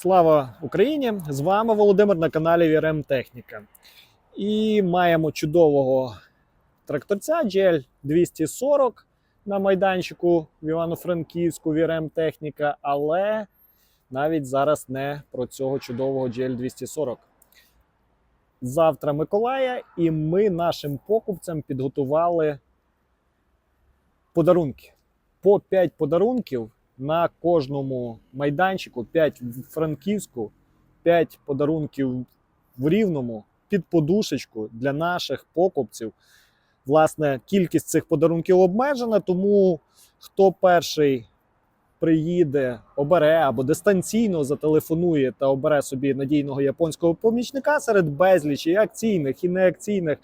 Слава Україні! З вами Володимир на каналі VRM Техніка. І маємо чудового тракторця GL 240 на майданчику в Івано-Франківську VRM Техніка, але навіть зараз не про цього чудового GL 240. Завтра Миколая, і ми нашим покупцям підготували подарунки. По 5 подарунків на кожному майданчику 5 в Франківську, 5 подарунків в Рівному під подушечку для наших покупців. Власне, кількість цих подарунків обмежена, тому хто перший приїде, обере або дистанційно зателефонує та обере собі надійного японського помічника серед безлічі акційних і неакційних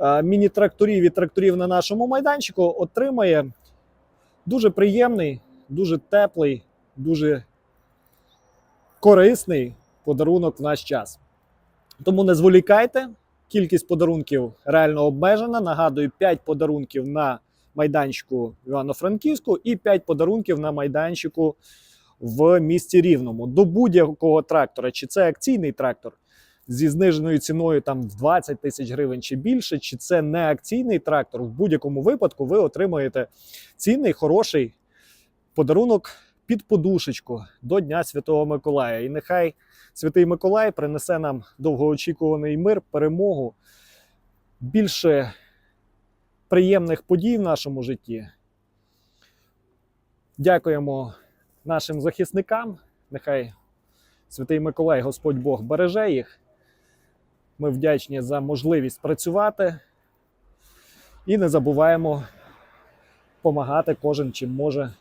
е, міні-тракторів і тракторів на нашому майданчику, отримає дуже приємний, дуже теплий, дуже корисний подарунок в наш час. Тому не зволікайте. Кількість подарунків реально обмежена. Нагадую, 5 подарунків на майданчику Івано-Франківську і 5 подарунків на майданчику в місті Рівному. До будь-якого трактора, чи це акційний трактор зі зниженою ціною там в 20 тисяч гривень чи більше, чи це не акційний трактор. В будь-якому випадку ви отримаєте цінний, хороший подарунок під подушечку до Дня Святого Миколая. І нехай Святий Миколай принесе нам довгоочікуваний мир, перемогу, більше приємних подій в нашому житті. Дякуємо нашим захисникам. Нехай Святий Миколай, Господь Бог береже їх. Ми вдячні за можливість працювати і не забуваємо допомагати кожен чим може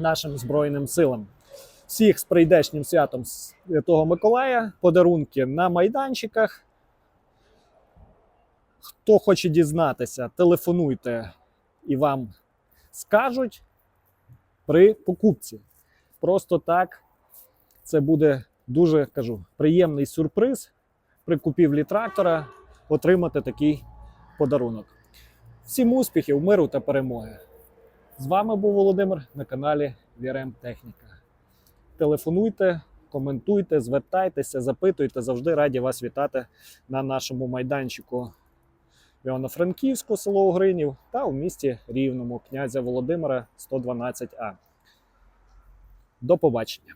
нашим Збройним силам. Всіх з прийдешнім святом Святого Миколая, подарунки на майданчиках. Хто хоче дізнатися, телефонуйте і вам скажуть при покупці. Просто так це буде дуже кажу, приємний сюрприз при купівлі трактора отримати такий подарунок. Всім успіхів, миру та перемоги! З вами був Володимир на каналі VRM Техніка. Телефонуйте, коментуйте, звертайтеся, запитуйте. Завжди раді вас вітати на нашому майданчику Івано-Франківську, село Угринів та у місті Рівному князя Володимира 112А. До побачення!